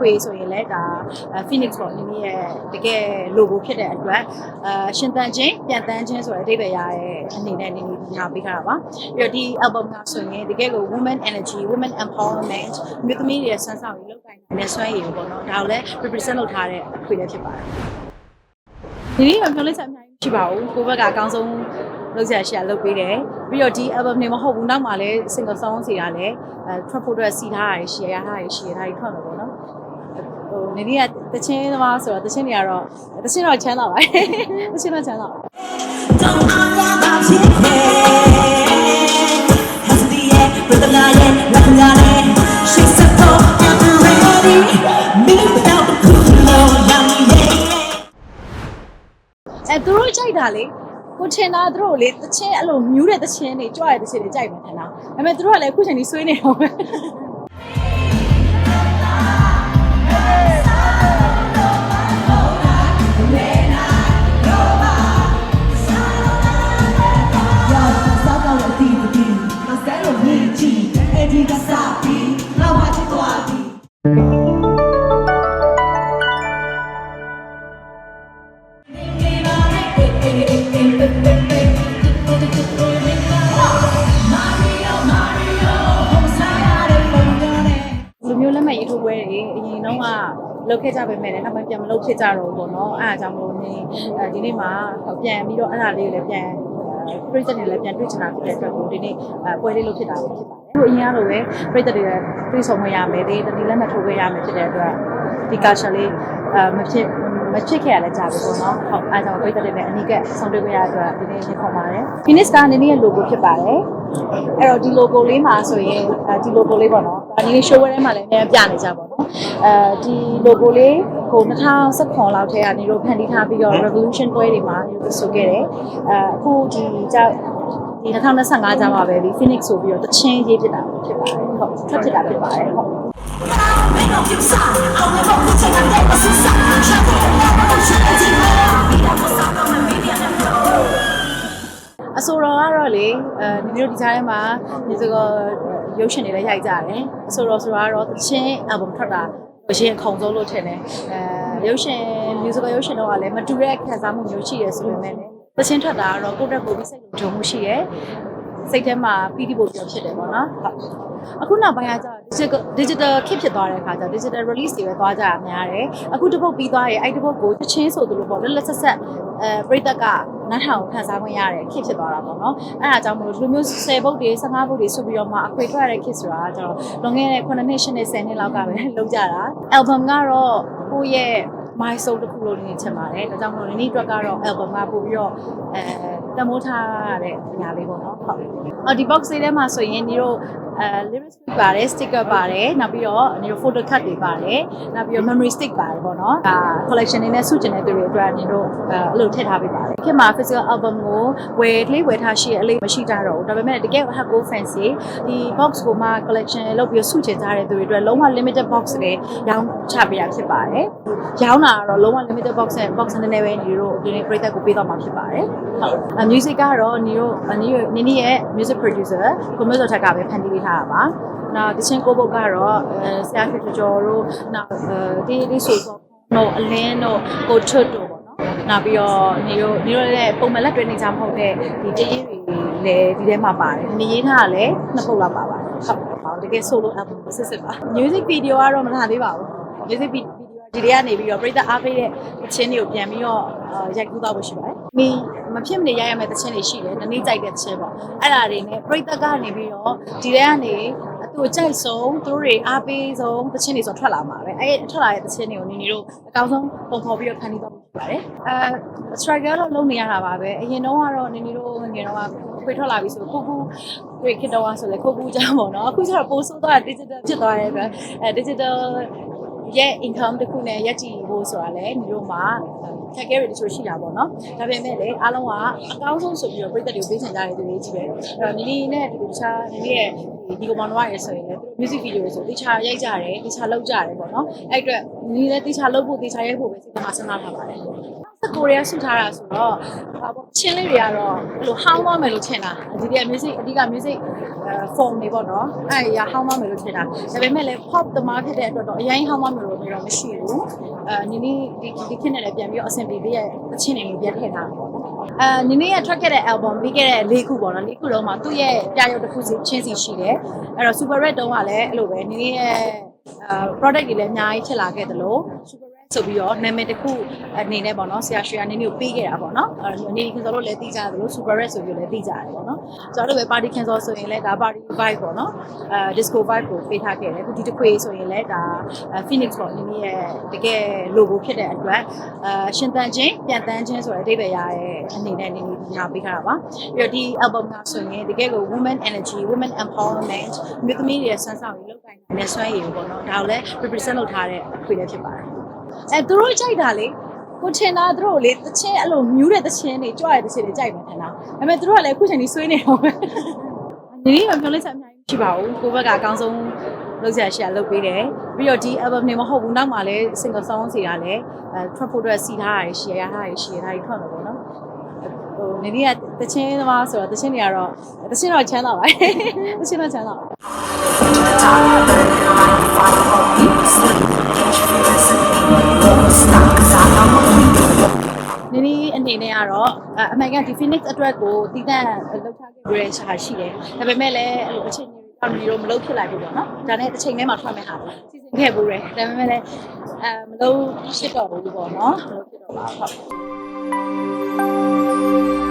ခွေဆိုရင်လည်းဒါ Phoenix ပေါ့နင်းရဲ့တကယ် logo ဖြစ်တဲ့အတွက်အာရှင်သန်ခြင်းပြန်တန်းခြင်းဆိုတဲ့အဓိပ္ပာယ်ရတဲ့အနေနဲ့နင်းဒီဟာပေးထားတာပါပြီးတော့ဒီ album ကဆိုရင်တကယ်ကို women energy women empowerment မြို့သမီးတွေရဲ့ဆွမ်းဆောင်ရည်လောက်ကိုင်းတဲ့ဆွမ်းရည်ပေါ့နော်ဒါကိုလည်း represent လုပ်ထားတဲ့ခွေလည်းဖြစ်ပါတယ်ဒီနေ့ကပြောလိုက်ချက်အများကြီးမရှိပါဘူးကိုဘက်ကအကောင်းဆုံးလုပ်ရရှိရလုပ်ပေးတယ်ပြီးတော့ဒီ album နေမဟုတ်ဘူးနောက်မှလည်း single song စီတာလည်းအဲထွက်ဖို့အတွက်စီထားတာရှိရရထားတာရှိရထားပြီးထွက်မှာပေါ့နော် ဟိုနေနေကတချင်းသမားဆိုတော့တချင်းတွေကတော့တချင်းတော့ချမ်းသာပါတယ်တချင်းတော့ချမ်းသာပါတယ် Don't mind about you, Has the air, with the lion, nothing got it. She's so cold and ready. Me without the cool, no, yummy, yeah. အဲသူတို့ကြိုက်တာလေကိုထင်တာသူတို့လေတချင်းအဲ့လိုမြူးတဲ့တချင်းတွေကြွရတဲ့တချင်းတွေကြိုက်မယ်ထင်တာဒါပေမဲ့သူတို့ကလည်းအခုချိန်ကြီးဆွေးနေတော့ပဲ ကစားပြီးလောက်ပါချစ်သွားပြီလူမျိုးလက်မှတ်ရေးထိုးပွဲတွေအရင်တော့ကလုပ်ခဲ့ကြပေမဲ့လည်းနောက်ပိုင်းပြန်မလုပ်ဖြစ်ကြတော့ဘူးပေါ့နော်အဲအားကြောင့်မလို့နေအဲဒီနေ့မှာပြန်ပြီးတော့အဲ့ဒါလေးကိုလည်းပြန်ပြည်သက်တွေလည်းပြန်တွေ့ချင်တာဖြစ်တဲ့အတွက်ကိုဒီနေ့ပွဲလေးလုပ်ဖြစ်တာဖြစ်ပါ တယ်။အခုအရင်ကလိုပဲပြည်သက်တွေလည်းတွေ့ဆုံခွင့်ရမယ်ဒီတတိလက်မှတ်ထိုးခွင့်ရမယ်ဖြစ်တဲ့အတွက်ဒီကာရှယ်လေးအဲမဖြစ်မဖြစ်ခဲ့ရလဲကြာပြီပေါ့နော်ဟုတ်အဲကြောင့်ပြည်သက်တွေလည်းအနိကဆောင်တွေ့ခွင့်ရတဲ့အတွက်ဒီနေ့ရှင်းခေါ်ပါတယ်။ Phoenix ကနေနေ့ရဲ့ logo ဖြစ်ပါတယ်။အဲ့တော့ဒီ logo လေးမှာဆိုရင်ဒီ logo လေးပေါ့နော်။ဒါနေ့ show ထဲမှာလည်းအများပြနေကြပါတော့။အဲဒီ logo လေးကို2019လောက်ထဲကနေတော့ဖန်တီးထားပြီးတော့ revolution ပွဲတွေမှာဒီလိုဆိုခဲ့တယ်။အဲအခုဒီကြောက်ဒီ 2025ကျမှပဲဒီ Phoenix ဆိုပြီးတော့တချင်းရေးဖြစ်တာဖြစ်ပါတယ်ဟုတ်ဆက်ဖြစ်တာဖြစ်ပါတယ်ဟုတ်အဆိုတော်ကတော့လေအဲဒီလိုဒီကြားထဲမှာဒီစကောရုပ်ရှင်တွေလည်းရိုက်ကြတယ်အဆိုတော်ဆိုတော့တချင်း album ထွက်တာအရင်ခုံဆုံးလို့ထင်တယ်အဲရုပ်ရှင် musical ရုပ်ရှင်တော့ကလည်းမတူတဲ့ခံစားမှုမျိုးရှိရဆိုပေမဲ့လည်း သချင်းထွက်တာကတော့ကိုယ့်တက်ကိုယ်ပြီးစိတ်လုံခြုံမှုရှိရယ်စိတ်ထဲမှာပီတိဖို့ပြောဖြစ်တယ်ပေါ့နော်ဟုတ်အခုနောက်ပိုင်းကကျတော့ digital digital ခစ်ဖြစ်သွားတဲ့အခါကျတော့ digital release တွေပဲသွားကြတာများတယ်အခုတစ်ပုတ်ပြီးသွားရင်အဲ့တစ်ပုတ်ကိုတချင်းဆိုသလိုပေါ့လက်လက်ဆက်ဆက်အဲပြိတ္တကနားထောင်ခံစားခွင့်ရတယ်ခစ်ဖြစ်သွားတာပေါ့နော်အဲ့ဒါကြောင့်မလို့ဒီလိုမျိုး10ပုတ်တွေ15ပုတ်တွေဆိုပြီးတော့မှအခွေထွက်ရတဲ့ခစ်ဆိုတာကကျတော့လွန်ခဲ့တဲ့9နှစ်10နှစ်10နှစ်လောက်ကပဲလုပ်ကြတာ album ကတော့ကိုယ့်ရဲ့ my soul တစ်ခုလို့နေချင်ပါတယ်ဒါကြောင့်မလို့ဒီနေ့အတွက်ကတော့ album ကပို့ပြီးတော့အဲတမိုးထားရတဲ့အရာလေးပေါ့နော်ဟုတ်အော်ဒီ box လေးထဲမှာဆိုရင်ဒီတို့ အဲ lyrics ပါတယ် sticker ပါတယ်နောက်ပြီးတော့ဒီတို့ photo card တွေပါတယ်နောက်ပြီးတော့ memory stick ပါတယ်ပေါ့နော်ဒါ collection တွေနဲ့စုကျင်တဲ့သူတွေအတွက်ဒီတို့အဲအဲ့လိုထည့်ထားပေးပါတယ်ခင်မှာ physical album ကိုဝယ်လေးဝယ်ထားရှိရအလေးမရှိကြတော့ဘူးဒါပေမဲ့တကယ် hard gold fancy ဒီ box ကိုမှ collection လုပ်ပြီးစုကျင်ကြတဲ့သူတွေအတွက်လုံးဝ limited box တွေရောင်းချပေးတာဖြစ်ပါတယ်ရောင်းတာကတော့လုံးဝ limited box နဲ့ box နဲ့လည်းပဲညီတို့ဒီနေ့ပြည်သက်ကိုပေးတော့မှာဖြစ်ပါတယ်ဟုတ် music ကတော့ညီတို့ညီတို့နီနီရဲ့ music producer ကိုမျိုးစောထက်ကပဲဖန်တီးပေးထားတာပါနောက်တချင်းကိုပုတ်ကတော့အဲဆရာဖြစ်ကျော်တို့နောက်အဲဒီလေးဆိုတော့တော့အလင်းတို့ကိုထွတ်တို့ပေါ့နော်နောက်ပြီးတော့ညီတို့ညီတို့လည်းပုံမှန်လက်တွေ့နေကြမဟုတ်တဲ့ဒီတရေးတွေလည်းဒီထဲမှာပါတယ်ညီရေးထားတာလည်းနှစ်ပုတ်လောက်ပါပါတယ်ဟုတ်တကယ် solo album စစ်စစ်ပါ music video ကတော့မထားသေးပါဘူး music video ဒီတွေကနေပြီးတော့ပြည်သက်အားပေးတဲ့အချင်းတွေကိုပြန်ပြီးတော့ရိုက်ကူးသွားဖို့ရှိပါတယ်။မီ မဖြစ်မနေရိုက်ရမယ့်တချင်းတွေရှိတယ်။နည်းနည်းကြိုက်တဲ့တချင်းပေါ့။အဲ့ဒါတွေနဲ့ပြည်သက်ကနေပြီးတော့ဒီထဲကနေအတူကြိုက်ဆုံးသူတို့တွေအားပေးဆုံးတချင်းတွေဆိုထွက်လာမှာပဲ။အဲ့ထွက်လာတဲ့တချင်းတွေကိုနေနေတို့အကောင်းဆုံးပုံဖော်ပြီးတော့ဖန်တီးသွားဖို့ရှိပါတယ်။အဲ striker တော့လုံးနေရတာပါပဲ။အရင်တော့ကတော့နေနေတို့ငယ်တော့ခွေထွက်လာပြီဆိုခုခုတွေ့ခစ်တော့ဆိုလေခုခုကြောင်းပေါ့နော်အခုကျတော့ပို့ဆိုးသွား digital ဖြစ်သွားရဲ့ပဲအဲ digital ရဲ့ income တစ်ခုနဲ့ရက်တည်ဖို့ဆိုတာလည်းညီတို့မှာခက်ခဲရတချို့ရှိတာပေါ့နော်ဒါပေမဲ့လည်းအားလုံးကအကောင်းဆုံးဆိုပြီးတော့ပြည်သက်တွေကိုပေးချင်ကြတဲ့သူတွေကြီးပဲအဲ့တော့နီနီနဲ့ဒီလိုတခြားနီနီရဲ့ဒီကိုမောင်တို့ရဆိုရင်လည်းသူ music video တွေဆိုတခြားရိုက်ကြတယ်တခြားလုပ်ကြတယ်ပေါ့နော်အဲ့အတွက်နီနီလည်းတခြားလုပ်ဖို့တခြားရိုက်ဖို့ပဲစိတ်ထဲမှာစဉ်းစားထားပါတယ်စကိုရီးယားဆူထားတာဆိုတော့ဟာပေါ့ချင်းလေးတွေကတော့ဘယ်လိုဟောင်းသွားမယ်လို့ထင်တာဒီက music အဓိက music အဲ form တွေပေါ့နော်အဲ့ရဟောင်းမမယ်လို့ထင်တာဒါပေမဲ့လည်း pop သမားဖြစ်တဲ့အတွက်တော့အရင်ဟောင်းမမယ်လို့တော့မရှိဘူးအဲနင်းနီဒီဒီခင်းနဲ့လည်းပြန်ပြီးတော့အဆင်ပြေသေးရဲ့အချင်းတွေပြန်ထည့်ထားတာပေါ့နော်အဲနင်းနီကထွက်ခဲ့တဲ့ album ပြီးခဲ့တဲ့၄ခုပေါ့နော်၄ခုလုံးမှာသူ့ရဲ့ပြရုပ်တစ်ခုစီချင်းစီရှိတယ်အဲ့တော့ super red တုံးကလည်းအဲ့လိုပဲနင်းနီရဲ့အဲ product တွေလည်းအများကြီးဖြစ်လာခဲ့သလို super red ဆိုပြီးတော့နာမည်တစ်ခုအနေနဲ့ပေါ့နော်ဆရာရွှေကနေမျိုးပေးခဲ့တာပေါ့နော်အဲနေခင်စောလို့လည်းသိကြတယ်လို့ super red ဆိုပြီးလည်းသိကြတယ်ပေါ့နော်ကျွန်တော်တို့ပဲ party cancel ဆိုရင်လည်းဒါ party vibe ပေါ့နော်အဲ disco vibe ကိုပေးထားခဲ့တယ်အခုဒီတစ်ခွေဆိုရင်လည်းဒါ phoenix ပေါ့နင်းရဲ့တကယ် logo ဖြစ်တဲ့အတွက်အဲရှင်တန်ချင်းပြန်တန်းချင်းဆိုတဲ့အဓိပ္ပာယ်ရရဲ့အနေနဲ့နင်းဒီဟာပေးထားတာပါပြီးတော့ဒီ album ကဆိုရင်တကယ်ကို women energy women empowerment မြို့သမီးတွေရဲ့ဆွမ်းဆောင်ရည်လောက်ကိုင်းတဲ့ဆွမ်းရည်ပေါ့နော်ဒါကိုလည်း represent လုပ်ထားတဲ့ခွေလည်းဖြစ်ပါတယ် အဲသူတို့ကြိုက်တာလေကိုထင်တာသူတို့လေတချင်းအဲ့လိုမြူးတဲ့တချင်းတွေကြွရတဲ့တချင်းတွေကြိုက်မှထင်တာဒါပေမဲ့သူတို့ကလည်းအခုချိန်ကြီးဆွေးနေတော့ပဲနေနေမပြောလိုက်စအများကြီးမရှိပါဘူးကိုဘက်ကအကောင်းဆုံးလုပ်ရရှာလုပ်ပေးတယ်ပြီးတော့ဒီ album နေမဟုတ်ဘူးနောက်မှလည်း single song စီတာလည်းအဲထွက်ဖို့အတွက်စီထားရတယ်ရှယ်ရထားရတယ်ရှယ်ထားပြီးထွက်မှာပေါ့နော်ဟိုနေနေကတချင်းသမားဆိုတော့တချင်းတွေကတော့တချင်းတော့ချမ်းသာပါတချင်းတော့ချမ်းသာပါန ကတော့အအမှန်ကဒီ Phoenix အတွက်ကိုတည်တံ့လောက်ထားခဲ့ပြီးတဲ့ရှာရှိတယ်။ဒါပေမဲ့လည်းအဲ့လိုအချိန်ကြီးတောင်ကြီးတော့မလုပ်ဖြစ်လိုက်ဘူးပေါ့နော်။ဒါနဲ့တစ်ချိန်ထဲမှာထွက်မဲ့ဟာစီစဉ်ခဲ့ဘူးတယ်။ဒါပေမဲ့လည်းအဲမလုပ်ဖြစ်တော့ဘူးပေါ့နော်။မလုပ်ဖြစ်တော့ပါဟုတ်